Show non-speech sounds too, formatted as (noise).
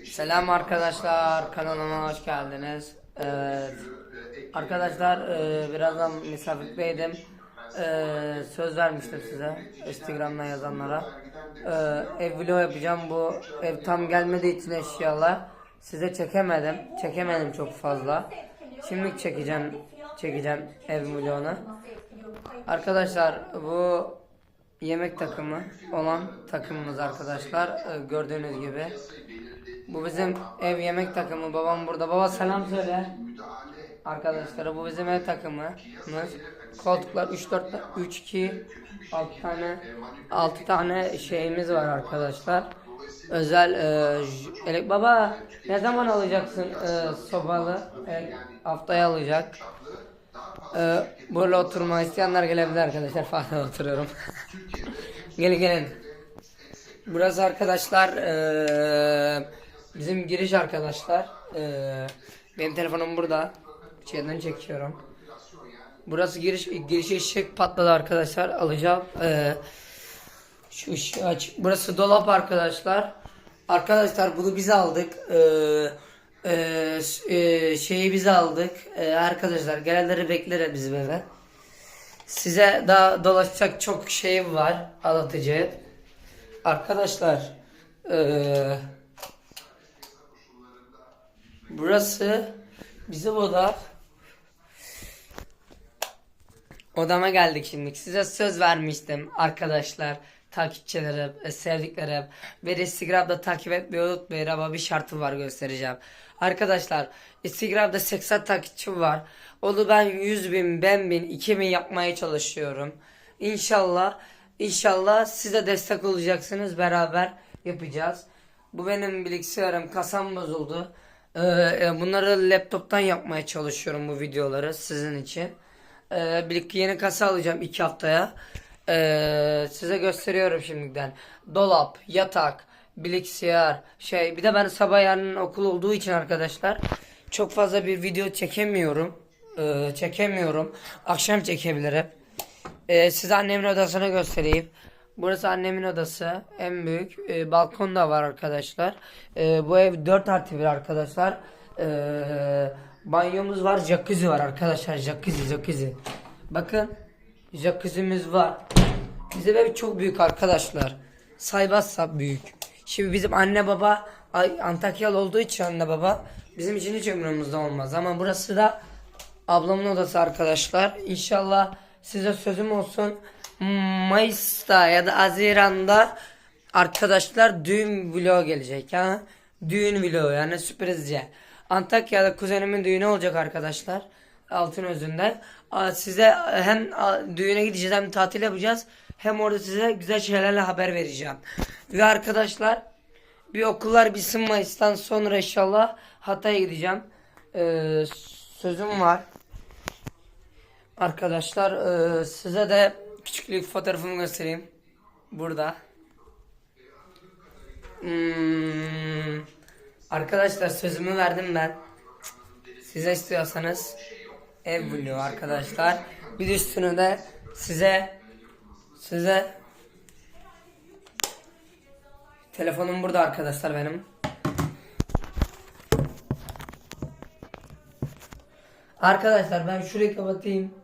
Selam arkadaşlar kanalıma hoş geldiniz. Evet. Arkadaşlar e, birazdan misafirlikteydim. E, söz vermiştim size Instagram'dan yazanlara. E, ev vlog yapacağım. Bu ev tam gelmediği için eşyalar size çekemedim. Çekemedim çok fazla. Şimdi çekeceğim çekeceğim ev vlogunu. Arkadaşlar bu yemek takımı olan takımımız arkadaşlar Ee, gördüğünüz gibi. Bu bizim ev yemek takımı. Babam burada. Baba selam söyle. Arkadaşlar bu bizim ev takımımız. Koltuklar 3 4 3 2 6 tane 6 tane şeyimiz var arkadaşlar. Özel e, elek baba ne zaman alacaksın e, sobalı? E, haftaya alacak. Ee, böyle oturma isteyenler gelebilir arkadaşlar (laughs) falan oturuyorum. (laughs) gelin gelin. Burası arkadaşlar eee, bizim giriş arkadaşlar. Eee, benim telefonum burada. İçeriden çekiyorum. Burası giriş giriş ışık patladı arkadaşlar. Alacağım. Eee, şu ışığı aç. Burası dolap arkadaşlar. Arkadaşlar bunu biz aldık. Ee, e, e, şeyi biz aldık. Ee, arkadaşlar gelenleri bekleriz bizim eve. Size daha dolaşacak çok şey var anlatıcı. Arkadaşlar ee, burası bizim oda. Odama geldik şimdi. Size söz vermiştim arkadaşlar, takipçilerim, e, sevdiklerim. Beni Instagram'da takip etmeyi unutmayın ama bir şartım var göstereceğim. Arkadaşlar Instagram'da 80 takipçim var. Onu ben 100 bin, ben bin, 2000 yapmaya çalışıyorum. İnşallah, inşallah size destek olacaksınız. Beraber yapacağız. Bu benim bilgisayarım, kasam bozuldu. Ee, e, bunları laptoptan yapmaya çalışıyorum bu videoları sizin için. Ee, yeni kasa alacağım iki haftaya. Ee, size gösteriyorum şimdiden. Dolap, yatak, bilgisayar, şey. Bir de ben sabah yarın okul olduğu için arkadaşlar çok fazla bir video çekemiyorum. Ee, çekemiyorum. Akşam çekebilirim. Ee, size annemin odasını göstereyim. Burası annemin odası. En büyük. Ee, balkon da var arkadaşlar. Ee, bu ev 4 artı 1 arkadaşlar. Ee, banyomuz var. Jacuzzi var arkadaşlar. Jacuzzi jacuzzi. Bakın. Jacuzzi'miz var. Bizim ev çok büyük arkadaşlar. Saymazsa büyük. Şimdi bizim anne baba Antakyalı olduğu için anne baba bizim için hiç ömrümüzde olmaz. Ama burası da ablamın odası arkadaşlar. İnşallah size sözüm olsun. Mayıs'ta ya da Haziran'da arkadaşlar düğün vlogu gelecek ha. Düğün vlogu yani sürprizce. Antakya'da kuzenimin düğünü olacak arkadaşlar. Altın özünde. Aa, Size hem düğüne gideceğiz hem tatil yapacağız. Hem orada size güzel şeylerle haber vereceğim. Ve arkadaşlar bir okullar bitsin Mayıs'tan sonra inşallah Hatay'a gideceğim. Ee, sözüm var. Arkadaşlar e, size de küçüklük fotoğrafımı göstereyim. Burada. Hmm, arkadaşlar sözümü verdim ben. Size istiyorsanız ev buluyor arkadaşlar. Bir üstünü de size size telefonum burada arkadaşlar benim. Arkadaşlar ben şurayı kapatayım.